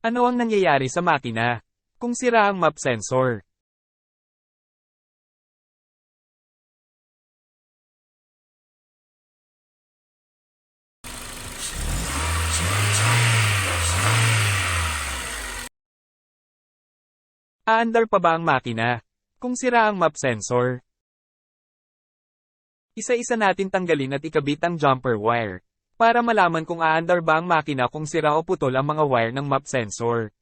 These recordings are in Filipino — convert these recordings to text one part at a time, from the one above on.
Ano ang nangyayari sa makina? Kung sira ang map sensor. Aandar pa ba ang makina? Kung sira ang map sensor. Isa-isa natin tanggalin at ikabit ang jumper wire. Para malaman kung aandar ba ang makina kung sira o putol ang mga wire ng map sensor.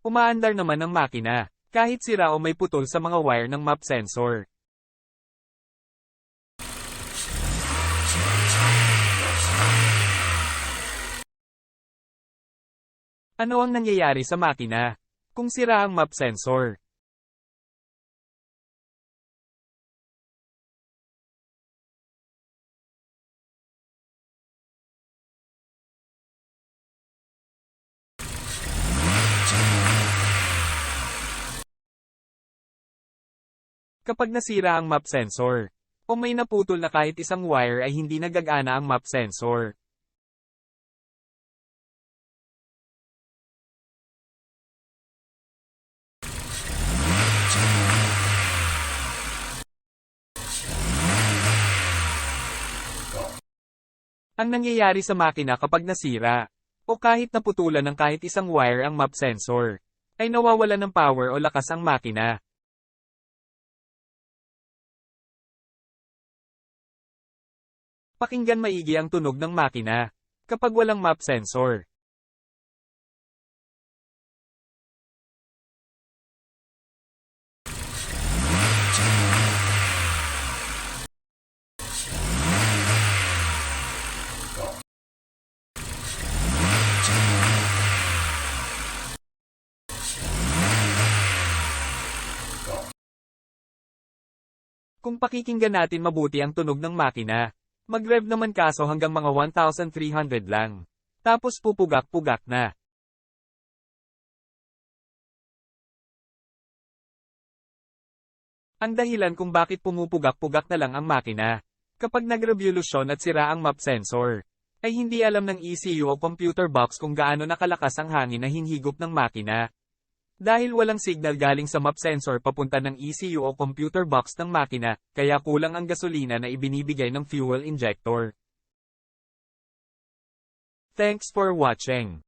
Umaandar naman ang makina, kahit sira o may putol sa mga wire ng map sensor. Ano ang nangyayari sa makina? Kung sira ang map sensor. Kapag nasira ang map sensor, o may naputol na kahit isang wire ay hindi nagagana ang map sensor. Ang nangyayari sa makina kapag nasira, o kahit naputulan ng kahit isang wire ang map sensor, ay nawawala ng power o lakas ang makina. Pakinggan maigi ang tunog ng makina. Kapag walang map sensor. Kung pakikinggan natin mabuti ang tunog ng makina, Mag-rev naman kaso hanggang mga 1,300 lang. Tapos pupugak-pugak na. Ang dahilan kung bakit pumupugak-pugak na lang ang makina. Kapag nag-revolusyon at sira ang map sensor, ay hindi alam ng ECU o computer box kung gaano nakalakas ang hangin na hinhigop ng makina. Dahil walang signal galing sa map sensor papunta ng ECU o computer box ng makina, kaya kulang ang gasolina na ibinibigay ng fuel injector. Thanks for watching.